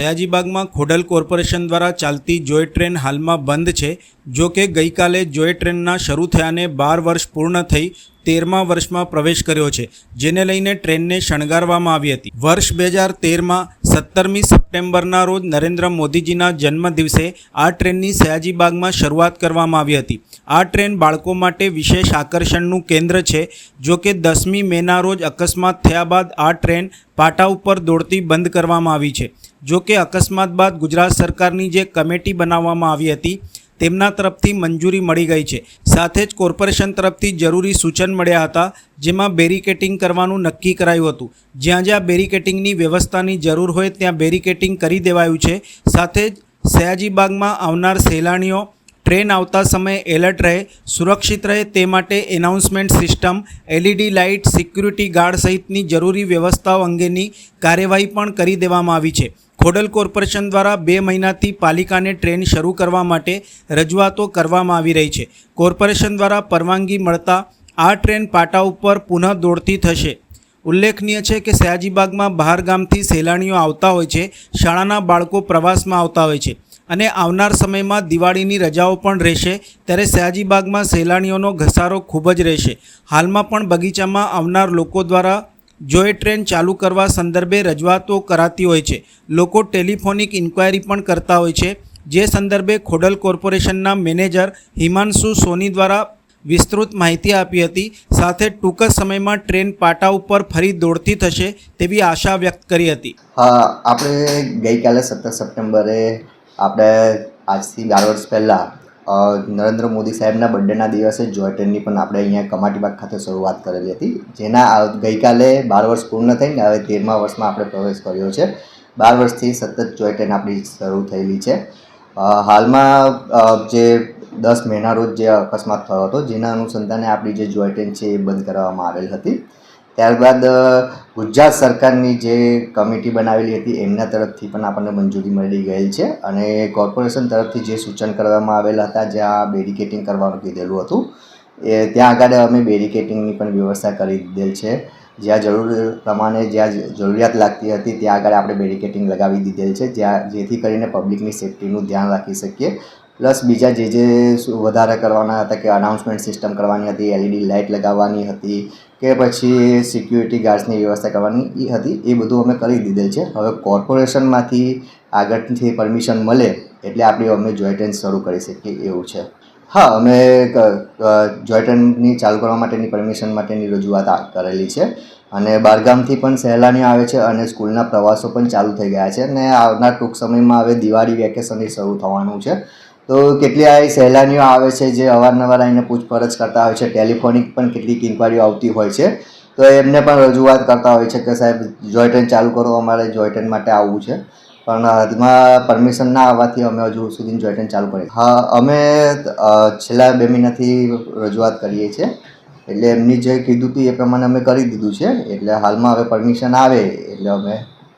સયાજીબાગમાં Khodal corporation દ્વારા ચાલતી જોય train હાલમાં બંધ છે. જો કે ગઈકાલે જોય ટ્રેનના શરૂ થયાને બાર વર્ષ પૂર્ણ થઈ તેરમા વર્ષમાં પ્રવેશ કર્યો છે, જેને લઈને ટ્રેનને શણગારવામાં આવી હતી. વર્ષ બે હજાર તેરમાં સત્તરમી સપ્ટેમ્બરના રોજ નરેન્દ્ર મોદીજીના જન્મ દિવસે આ ટ્રેનની સયાજીબાગમાં શરૂઆત કરવામાં આવી હતી. આ ટ્રેન બાળકો માટે વિશેષ આકર્ષણનું કેન્દ્ર છે, જો કે દસમી મેના રોજ અકસ્માત થયા બાદ આ ટ્રેન પાટા ઉપર દોડતી બંધ કરવામાં આવી છે. જો કે અકસ્માત બાદ ગુજરાત સરકારની જે કમિટી બનાવવામાં આવી હતી તેમના તરફથી મંજૂરી મળી ગઈ છે. સાથે જ કોર્પોરેશન તરફથી જરૂરી સૂચન મળ્યા હતા, જેમાં બેરિકેટિંગ કરવાનું નક્કી કરાયું હતું. જ્યાં જ્યાં બેરિકેટિંગની વ્યવસ્થાની જરૂર હોય, ત્યાં બેરિકેટિંગ કરી દેવાયું છે. સાથે જ સયાજીબાગમાં આવનાર સહેલાણીઓ ટ્રેન આવતા સમયે એલર્ટ રહે, સુરક્ષિત રહે તે માટે announcement system, LED light, security guard સહિતની જરૂરી વ્યવસ્થાઓ અંગેની કાર્યવાહી પણ કરી દેવામાં આવી છે. ખોડલ કોર્પોરેશન દ્વારા બે મહિનાથી પાલિકાને ટ્રેન શરૂ કરવા માટે રજૂઆતો કરવામાં આવી રહી છે. કોર્પોરેશન દ્વારા પરવાનગી મળતા આ ટ્રેન પાટા ઉપર પુનઃ દોડતી થશે. ઉલ્લેખનીય છે કે સયાજીબાગમાં બહાર ગામથી સહેલાણીઓ આવતા હોય છે, શાળાના બાળકો પ્રવાસમાં આવતા હોય છે. અને આવનાર સમયમાં દિવાળીની રજાઓ પણ રહેશે. ત્યારે સયાજીબાગમાં સહેલાણીઓનો ઘસારો ખૂબ જ રહેશે. હાલમાં પણ બગીચામાં આવનાર લોકો દ્વારા જોય ટ્રેન ચાલુ કરવા સંદર્ભે રજૂઆતો કરાતી હોય છે. લોકો ટેલિફોનિક ઇન્ક્વાયરી પણ કરતા હોય છે. જે સંદર્ભે ખોડલ કોર્પોરેશનના મેનેજર હિમાંશુ સોની દ્વારા વિસ્તૃત માહિતી આપી હતી. સાથે ટૂંક જ સમયમાં ટ્રેન પાટા ઉપર ફરી દોડતી થશે તેવી આશા વ્યક્ત કરી હતી. આપણે ગઈકાલે સત્તર સપ્ટેમ્બરે આપણે આજથી બાર વર્ષ પહેલાં નરેન્દ્ર મોદી સાહેબના બર્થડેના દિવસે જોય ટ્રેનની પણ આપણે અહીંયા કમાટીબાગ ખાતે શરૂઆત કરેલી હતી. જેના ગઈકાલે બાર વર્ષ પૂર્ણ થઈને હવે તેરમા વર્ષમાં આપણે પ્રવેશ કર્યો છે. બાર વર્ષથી સતત જોય ટ્રેન આપણી શરૂ થયેલી છે. હાલમાં જે દસ મહિના રોજ જે અકસ્માત થયો હતો, જેના અનુસંધાને આપણી જે જોય ટ્રેન છે એ બંધ કરવામાં આવેલ હતી. ત્યારબાદ ગુજરાત સરકારની જે કમિટી બનાવેલી હતી, એમના તરફથી પણ આપણને મંજૂરી મળી ગયેલ છે. અને કોર્પોરેશન તરફથી જે સૂચન કરવામાં આવેલા હતા જ્યાં બેરિકેટિંગ કરવાનું કીધેલું હતું, એ ત્યાં આગળ અમે બેરિકેટિંગની પણ વ્યવસ્થા કરી દીધેલ છે. જ્યાં જરૂર પ્રમાણે જ્યાં જરૂરિયાત લાગતી હતી, ત્યાં આગળ આપણે બેરિકેટિંગ લગાવી દીધેલ છે. જ્યાં જેથી કરીને પબ્લિકની સેફટીનું ધ્યાન રાખી શકીએ. પ્લસ બીજા જે જે વધારે કરવાના હતા કે અનાઉન્સમેન્ટ સિસ્ટમ કરવાની હતી એલઈડી લાઇટ લગાવવાની હતી કે પછી સિક્યુરિટી ગાર્ડ્સની વ્યવસ્થા કરવાની એ હતી, એ બધું અમે કરી દીધેલ છે. હવે કોર્પોરેશનમાંથી આગળથી પરમિશન મળે એટલે આપણી અમે ટ્રેન શરૂ કરી શકીએ એવું છે. હા, અમે જોય ટ્રેનની ચાલુ કરવા માટેની પરમિશન માટેની રજૂઆત કરેલી છે અને બહારગામથી પણ સહેલાણીઓ આવે છે અને સ્કૂલના પ્રવાસો પણ ચાલુ થઈ ગયા છે અને આવનાર ટૂંક સમયમાં હવે દિવાળી વેકેશન શરૂ થવાનું છે. તો કેટલી સહેલાણીઓ આવે છે જે અવારનવાર આવીને પૂછપરછ કરતા હોય છે, ટેલિફોનિક પણ કેટલીક ઇન્કવાયરીઓ આવતી હોય છે. તો એમને પણ રજૂઆત કરતા હોય છે કે સાહેબ જોય ટ્રેન ચાલુ કરો, અમારે જોય ટ્રેન માટે આવવું છે. પણ હદમાં પરમિશન ના આવવાથી અમે હજુ સુધી જોય ટ્રેન ચાલુ કરીએ હા, અમે છેલ્લા બે મહિનાથી રજૂઆત કરીએ છીએ. એટલે એમની જે કીધું હતું એ પ્રમાણે અમે કરી દીધું છે. એટલે હાલમાં હવે પરમિશન આવે, એટલે અમે